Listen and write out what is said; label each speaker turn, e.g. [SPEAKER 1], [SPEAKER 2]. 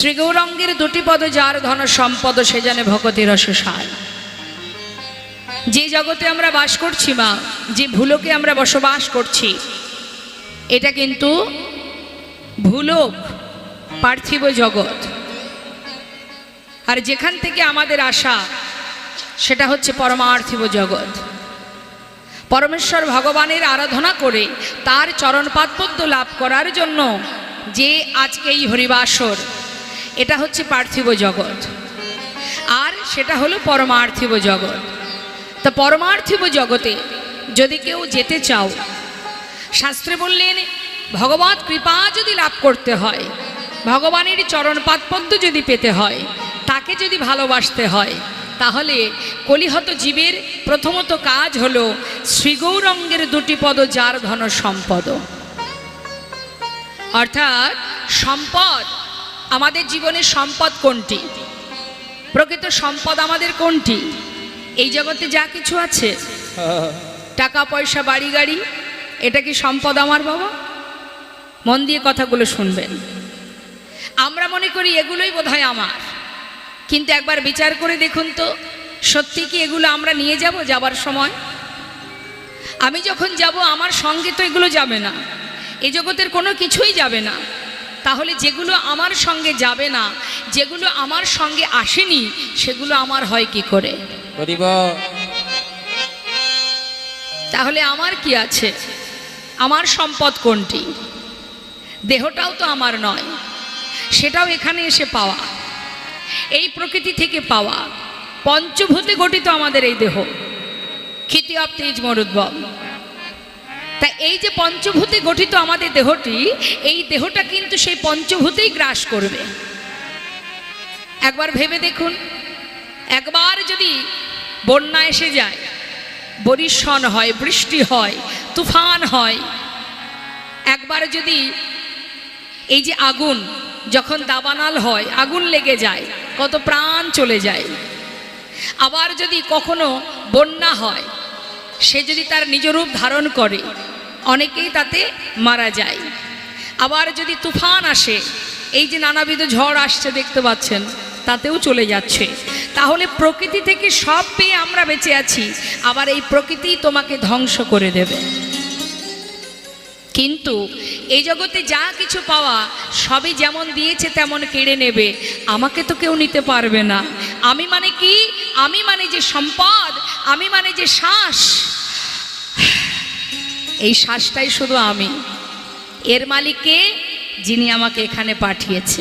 [SPEAKER 1] শ্রীগৌরঙ্গের দুটি পদ যার ধন সম্পদ, সে জানে ভগতি রসসার যে জগতে আমরা বাস করছি মা, যে ভুলোকে আমরা বসবাস করছি, এটা কিন্তু ভুলোক পার্থিব জগৎ। আর যেখান থেকে আমাদের আশা, সেটা হচ্ছে পরমার্থিব জগৎ। পরমেশ্বর ভগবানের আরাধনা করে তার চরণপাদপদ্য লাভ করার জন্য যে আজকে এই হরিবাসর এটা হচ্ছে পার্থিব জগৎ। আর সেটা হলো পরমার্থিব জগৎ। তা পরমার্থিব জগতে যদি কেউ যেতে চাও, শাস্ত্রে বললেন, ভগবত কৃপা যদি লাভ করতে হয়, ভগবানের চরণপাদপদ্ম যদি পেতে হয়, তাকে যদি ভালোবাসতে হয়, তাহলে কলিহত জীবের প্রথমত কাজ হলো শ্রীগৌরঙ্গের দুটি পদ যার ধন সম্পদ। অর্থাৎ সম্পদ আমাদের জীবনের সম্পদ কোনটি? প্রকৃত সম্পদ আমাদের কোনটি? এই জগতে যা কিছু আছে। টাকা, পয়সা, বাড়ি, গাড়ি, এটা কি সম্পদ আমার বাবা? মন দিয়ে কথাগুলো শুনবেন। আমরা মনে করি এগুলোই বোধহয় আমার। কিন্তু একবার বিচার করে দেখুন তো, সত্যি কি এগুলো আমরা নিয়ে যাব যাবার সময়? আমি যখন যাব, আমার সঙ্গে তো এগুলো যাবে না। এ জগতের কোনো কিছুই যাবে না। তাহলে যেগুলো আমার সঙ্গে যাবে না যেগুলো আমার সঙ্গে আসেনি সেগুলো আমার হয় কি করে? তাহলে আমার কি আছে? আমার সম্পদ কোনটি? দেহটাও তো আমার নয় সেটাও এখানে এসে পাওয়া। এই প্রকৃতি থেকে পাওয়া পঞ্চভূতে গঠিত আমাদের এই দেহ। ক্ষিতি অব তেজ মরুদ্ভব তা এই যে পঞ্চভূতে গঠিত আমাদের দেহটি, এই দেহটা কিন্তু সেই পঞ্চভূতেই গ্রাস করবে। একবার ভেবে দেখুন, একবার যদি বন্যা এসে যায়, বরিশন হয়, বৃষ্টি হয়, তুফান হয়, একবার যদি এই যে আগুন, যখন দাবানাল হয়, আগুন লেগে যায়, কত প্রাণ চলে যায়, আবার যদি কখনো বন্যা হয় সে যদি তার নিজ রূপ ধারণ করে, অনেকেই তাতে মারা যায়। আবার যদি তুফান আসে, এই যে নানাবিধ ঝড় আসছে দেখতে পাচ্ছেন, তাতেও চলে যাচ্ছে। তাহলে প্রকৃতি থেকে সব পেয়ে আমরা বেঁচে আছি, আবার এই প্রকৃতি তোমাকে ধ্বংস করে দেবে। কিন্তু এই জগতে যা কিছু পাওয়া, সবই যেমন দিয়েছে তেমন কেড়ে নেবে। আমাকে তো কেউ নিতে পারবে না। আমি মানে কি? আমি মানে যে সম্পদ, আমি মানে যে শ্বাস। এই শ্বাসটাই শুধু আমি। এর মালিককে যিনি আমাকে এখানে পাঠিয়েছে